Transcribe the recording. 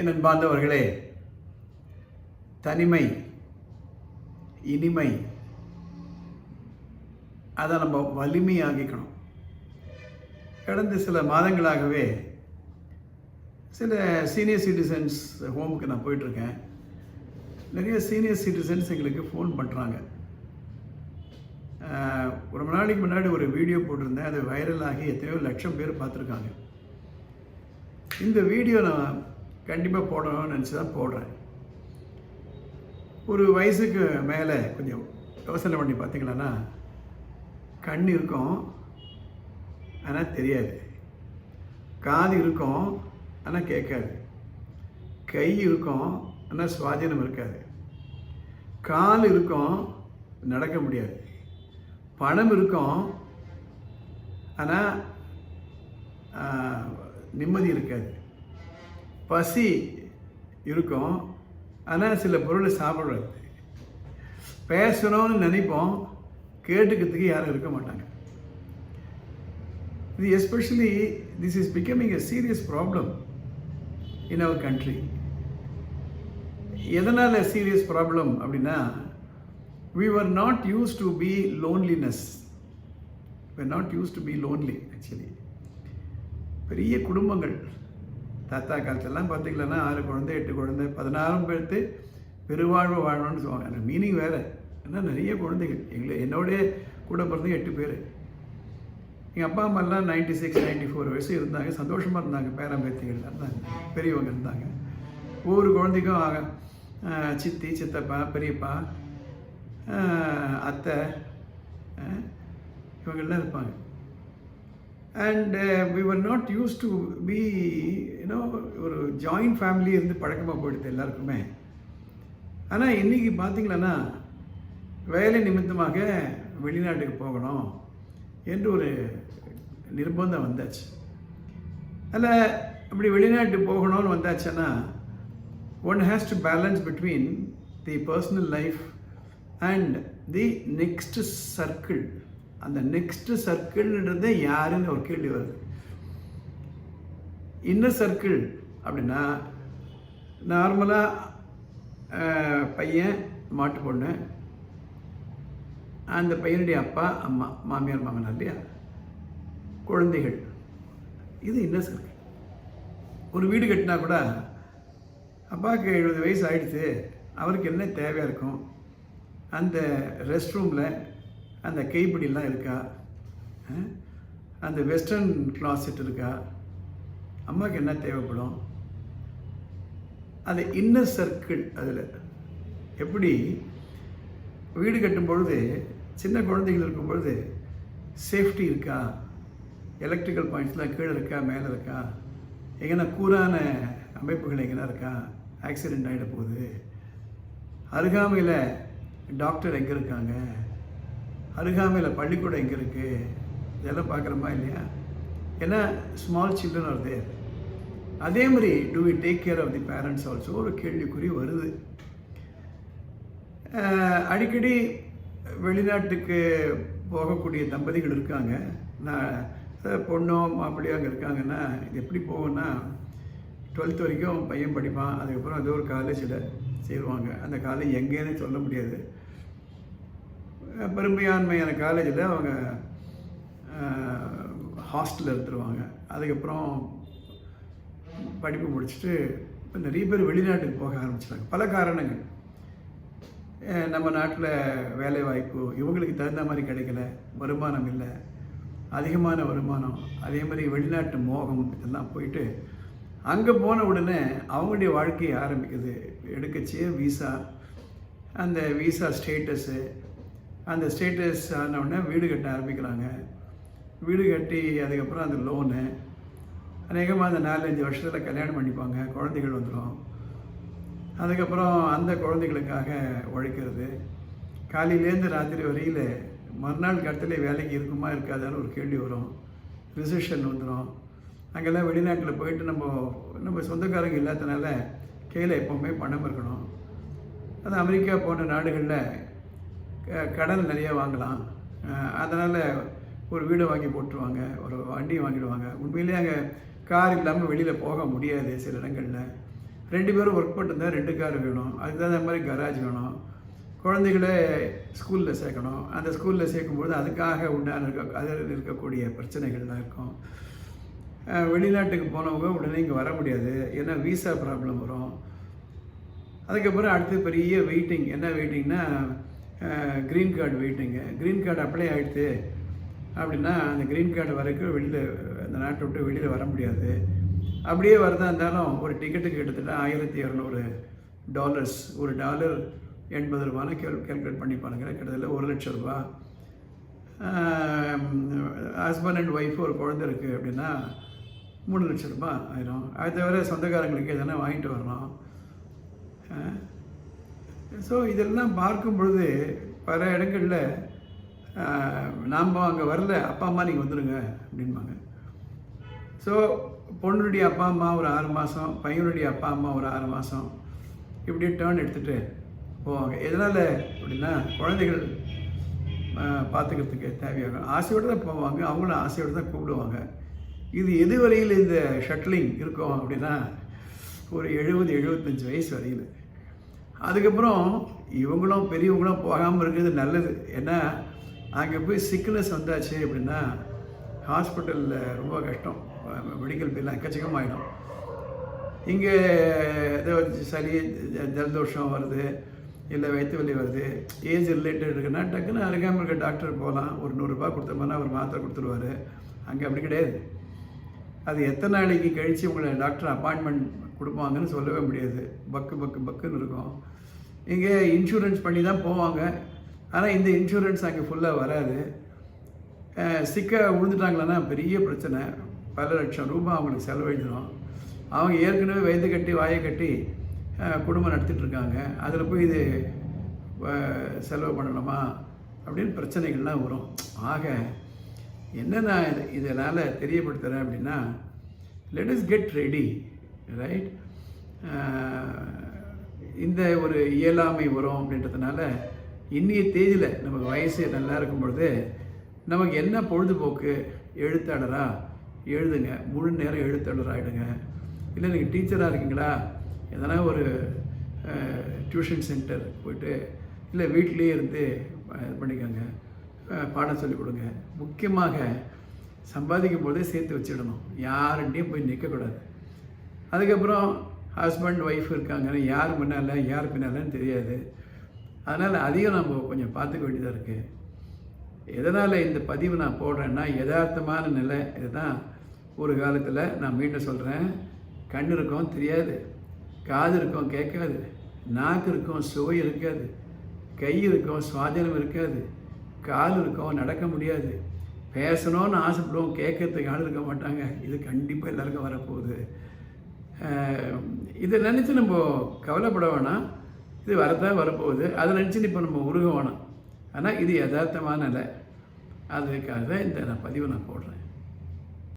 என் அன்பார்ந்தவர்களே தனிமை இனிமை அதை நம்ம வலிமையாகிக்கணும் கடந்த சில மாதங்களாகவே சில சீனியர் சிட்டிசன்ஸ் ஹோமுக்கு நான் போயிட்டுருக்கேன். நிறைய சீனியர் சிட்டிசன்ஸ் எங்களுக்கு ஃபோன் பண்ணுறாங்க ரொம்ப நாளைக்கு முன்னாடி ஒரு வீடியோ போட்டிருந்தேன். அது வைரல் ஆகி எத்தனையோ லட்சம் பேர் பார்த்துருக்காங்க. இந்த வீடியோ நான் கண்டிப்பாக போடணும்னு நினச்சி தான் போடுறேன். ஒரு வயசுக்கு மேலே கொஞ்சம் யோசனை பண்ணி பார்த்தீங்களன்னா கண் இருக்கும் ஆனால் தெரியாது. காது இருக்கும் ஆனால் கேட்காது. கை இருக்கும் ஆனால் சுவாதீனம் இருக்காது. கால் இருக்கும் நடக்க முடியாது. பணம் இருக்கும் ஆனால் நிம்மதி இருக்காது. பசி இருக்கும். ஆனால் சில பொருளை சாப்பிட்றது. பேசணும்னு நினைப்போம். கேட்டுக்கிறதுக்கு யாரும் இருக்க மாட்டாங்க. இது especially this is becoming a serious problem in our country எதனால் சீரியஸ் ப்ராப்ளம் அப்படின்னா we are not used to be loneliness we are not used to be lonely actually பெரிய குடும்பங்கள் தாத்தா காலத்தெல்லாம் பார்த்துக்கலன்னா ஆறு குழந்தை எட்டு குழந்தை பதினாறும் பேர்த்து பெருவாழ்வு வாழணும்னு சொல்லுவாங்க அந்த மீனிங் வேறு. ஏன்னா நிறைய குழந்தைகள். எங்களை என்னோடைய கூட பிறந்த எட்டு பேர். எங்கள் அப்பா அம்மாலாம் நைன்டி சிக்ஸ் நைன்டி ஃபோர் வயசு இருந்தாங்க. சந்தோஷமாக இருந்தாங்க. பேரம்பேத்திகள் இருந்தாங்க. பெரியவங்க இருந்தாங்க. ஒவ்வொரு குழந்தைக்கும் ஆக சித்தி சித்தப்பா பெரியப்பா அத்தை இவங்கெல்லாம் இருப்பாங்க. And we were not used to be you know ஒரு ஜாயிண்ட் ஃபேமிலி இருந்து பழக்கமாக போயிடுது எல்லாருக்குமே. ஆனால் இன்றைக்கி பார்த்தீங்களன்னா வேலை நிமித்தமாக வெளிநாட்டுக்கு போகணும் என்று ஒரு நிர்பந்தம் வந்தாச்சு. அதில் அப்படி வெளிநாட்டு போகணும்னு வந்தாச்சுன்னா one has to balance between the personal life and the next circle அந்த நெக்ஸ்ட் சர்க்கிள்ன்றது யாருன்னு ஒரு கேள்வி வருது. இன்னர் சர்க்கிள் அப்படின்னா நார்மலாக பையன் மாட்டு பொண்ணு அந்த பையனுடைய அப்பா அம்மா மாமியார் மாமனார் இல்லையா? குழந்தைகள். இது இன்னர் சர்க்கிள் ஒரு வீடு கட்டினா கூட அப்பாவுக்கு எழுபது வயசு ஆயிடுச்சு அவருக்கு என்ன தேவையாக இருக்கும்? அந்த ரெஸ்ட் ரூமில் அந்த கைப்பிடிலாம் இருக்கா? அந்த வெஸ்டர்ன் கிளாசெட் இருக்கா? அம்மாவுக்கு என்ன தேவைப்படும்? அது இன்னர் சர்க்கிள் அதில். எப்படி? வீடு கட்டும் பொழுது சின்ன குழந்தைகள் இருக்கும் பொழுது சேஃப்டி இருக்கா எலக்ட்ரிக்கல் பாயிண்ட்ஸ்லாம் கீழே இருக்கா? மேலே இருக்கா? எங்கன்னா கூறான அமைப்புகள் எங்கன்னா இருக்கா? ஆக்சிடெண்ட் ஆகிட போகுது. அருகாமையில் டாக்டர் எங்கே இருக்காங்க? அருகாமையில் பள்ளிக்கூடம் எங்கே இருக்குது இதெல்லாம் பார்க்குறோமா இல்லையா? ஏன்னா ஸ்மால் சில்ட்ரன் ஆர் தேர் அதே மாதிரி do we take care of the parents also ஒரு கேள்விக்குறி வருது. அடிக்கடி வெளிநாட்டுக்கு போகக்கூடிய தம்பதிகள் இருக்காங்க. நான் பொண்ணோ மாப்பிள்ளையோ அங்கே இருக்காங்கன்னா இது எப்படி போகும்னா டுவெல்த் வரைக்கும் பையன் படிப்பான். அதுக்கப்புறம் ஏதோ ஒரு காலேஜில் சேருவாங்க. அந்த காலேஜ் எங்கேன்னு சொல்ல முடியாது. பெரும்பான்மையான காலேஜில் அவங்க ஹாஸ்டலில் எடுத்துருவாங்க அதுக்கப்புறம் படிப்பு முடிச்சுட்டு இப்போ நிறைய பேர் வெளிநாட்டுக்கு போக ஆரம்பிச்சிட்டாங்க. பல காரணங்கள். நம்ம நாட்டில் வேலை வாய்ப்பு இவங்களுக்கு தகுந்த மாதிரி கிடைக்கல வருமானம் இல்லை அதிகமான வருமானம் அதே மாதிரி வெளிநாட்டு மோகம் இதெல்லாம் போயிட்டு அங்கே போன உடனே அவங்களுடைய வாழ்க்கையை ஆரம்பிக்குது. எடுக்கச்சே விசா அந்த விசா ஸ்டேட்டஸு அந்த ஸ்டேட்டஸ் ஆனவுடனே வீடு கட்ட ஆரம்பிக்கிறாங்க. வீடு கட்டி அதுக்கப்புறம் அந்த லோனு அநேகமாக அந்த நாலஞ்சு வருஷத்தில் கல்யாணம் பண்ணிப்பாங்க குழந்தைகள் வந்துடும் அதுக்கப்புறம் அந்த குழந்தைகளுக்காக உழைக்கிறது. காலையிலேருந்து ராத்திரி வரையில் மறுநாள் கட்டத்தில் வேலைக்கு இருக்குமா இருக்காதான்னு ஒரு கேள்வி வரும். ரிசெஷன் வந்துடும் அங்கெல்லாம் வெளிநாட்டில் போயிட்டு நம்ம நம்ம சொந்தக்காரங்க இல்லாதனால கையில் எப்போவுமே பணம் இருக்கணும். அது அமெரிக்கா போன்ற நாடுகளில் கடன் நிறையா வாங்கலாம். அதனால் ஒரு வீடை வாங்கி போட்டுருவாங்க ஒரு வண்டியை வாங்கிடுவாங்க. உண்மையிலே அங்கே கார் இல்லாமல் வெளியில் போக முடியாது சில இடங்களில். ரெண்டு பேரும் ஒர்க் பண்ணிருந்தா ரெண்டு கார் வேணும். அதுக்கு தகுந்த மாதிரி கராஜ் வேணும். குழந்தைகளை ஸ்கூலில் சேர்க்கணும். அந்த ஸ்கூலில் சேர்க்கும்போது அதுக்காக உண்டான இருக்க அதில் இருக்கக்கூடிய பிரச்சனைகள்லாம் இருக்கும். வெளிநாட்டுக்கு போனவங்க உடனே இங்கே வர முடியாது. ஏன்னா வீசா ப்ராப்ளம் வரும். அதுக்கப்புறம் அடுத்து பெரிய வெயிட்டிங் என்ன வெயிட்டிங்னா green card waiting green card apply ஆகிடுது அப்படின்னா அந்த க்ரீன் கார்டு வரைக்கும் வெளியில் அந்த நாட்டை விட்டு வெளியில் வர முடியாது. அப்படியே வரதா இருந்தாலும் ஒரு டிக்கெட்டுக்கு கிட்டத்தட்ட ஆயிரத்தி இரநூறு டாலர்ஸ் ஒரு டாலர் எண்பது ரூபான்னு கேல் கேல்குலேட் பண்ணி பாருங்கள் கிட்டத்தட்ட ஒரு லட்சம் ரூபா. ஹஸ்பண்ட் அண்ட் ஒய்ஃப் ஒரு குழந்தை இருக்குது அப்படின்னா மூணு லட்சம் ரூபாய் ஆயிரும். அது தவிர சொந்தக்காரங்களுக்கு எதனா வாங்கிட்டு வரணும் ஸோ இதெல்லாம் பார்க்கும் பொழுது பல இடங்களில் நாம் அங்கே வரல அப்பா அம்மா நீங்கள் வந்துடுங்க அப்படின்பாங்க. ஸோ பொண்ணுடைய அப்பா அம்மா ஒரு ஆறு மாதம் பையனுடைய அப்பா அம்மா ஒரு ஆறு மாதம் இப்படி டேர்ன் எடுத்துகிட்டு போவாங்க. எதனால் அப்படின்னா குழந்தைகள் பார்த்துக்கிறதுக்கு தேவையாகும். ஆசையோடு தான் போவாங்க அவங்களும் ஆசையோடு தான் கூப்பிடுவாங்க. இது எது வரையில் இந்த ஷட்லிங் இருக்கும் அப்படின்னா ஒரு எழுபது எழுபத்தஞ்சு வயசு வரையில். அதுக்கப்புறம் இவங்களும் பெரியவங்களும் போகாமல் இருக்கிறது நல்லது. ஏன்னா அங்கே போய் சிக்னஸ் வந்தாச்சு அப்படின்னா ஹாஸ்பிட்டலில் ரொம்ப கஷ்டம். மெடிக்கல் பில்லாம் எக்கச்சக்கமாகிடும் இங்கே ஏதோ சளி ஜ- ஜலதோஷம் வருது இல்லை வயிற்று வலி வருது ஏஜ் ரிலேட்டட் இருக்குன்னா டக்குன்னு அருகாமல் இருக்க டாக்டர் போகலாம். ஒரு நூறுரூபா கொடுத்தோம்னா ஒரு மாத்திரை கொடுத்துருவாரு. அங்கே அப்படி கிடையாது. அது எத்தனை நாளைக்கு கழித்து உங்களை டாக்டர் அப்பாயின்மெண்ட் கொடுப்பாங்கன்னு சொல்லவே முடியாது. பக்கு பக்கு பக்குன்னு இருக்கும். இங்கே இன்சூரன்ஸ் பண்ணி தான் போவாங்க. ஆனால் இந்த இன்சூரன்ஸ் அங்கே ஃபுல்லாக வராது. சிக்க விழுந்துட்டாங்களன்னா பெரிய பிரச்சனை. பல லட்சம் ரூபாய் அவங்களுக்கு செலவழிஞ்சிடும் அவங்க ஏற்கனவே வயது கட்டி வாயை கட்டி குடும்பம் நடத்திட்டுருக்காங்க அதில் போய் இது செலவு பண்ணணுமா? அப்படின்னு பிரச்சனைகள்லாம் வரும். ஆக என்ன நான் இது இதனால் தெரியப்படுத்துகிறேன் அப்படின்னா let is get ready right இந்த ஒரு இயலாமை வரும் அப்படின்றதுனால இன்றைய தேதியில் நமக்கு வயசு நல்லா இருக்கும் பொழுது நமக்கு என்ன பொழுதுபோக்கு? எழுத்தாளரா? எழுதுங்க. முழு நேரம் எழுத்தாளர் ஆகிடுங்க இல்லை நீங்கள் டீச்சராக இருக்கீங்களா? எதனா ஒரு டியூஷன் சென்டர் போயிட்டு இல்லை வீட்டிலே இருந்து இது பண்ணிக்கோங்க. பாடம் சொல்லிக் கொடுங்க. முக்கியமாக சம்பாதிக்கும் போதே சேர்த்து வச்சிடணும். யாருகிட்டையும் போய் நிற்கக்கூடாது அதுக்கப்புறம் ஹஸ்பண்ட் ஒய்ஃப் இருக்காங்கன்னு யார் முன்னால் யார் பின்னாலன்னு தெரியாது. அதனால் அதையும் நம்ம கொஞ்சம் பார்த்துக்க வேண்டியதாக இருக்குது எதனால் இந்த பதிவு நான் போடுறேன்னா யதார்த்தமான நிலை. இதுதான் ஒரு காலத்தில் நான் மீண்டும் சொல்கிறேன் கண் இருக்கும் தெரியாது. காது இருக்கும் கேட்காது. நாக்கு இருக்கும் சுவை இருக்காது. கை இருக்கும் சுவாதீனம் இருக்காது. கால் இருக்கும் நடக்க முடியாது. பேசணும்னு ஆசைப்படுவோம் கேட்கறதுக்கு ஆள் இருக்க மாட்டாங்க. இது கண்டிப்பாக எல்லாருக்கும் வரப்போகுது. இதை நினச்சி நம்ம கவலைப்பட வேணாம். இது வரதான் வரப்போகுது. அதை நினச்சி இப்போ நம்ம உருக ஆனால் இது யதார்த்தமான நிலை. அதுக்காக தான் இந்த நான் பதிவை நான் போடுறேன்.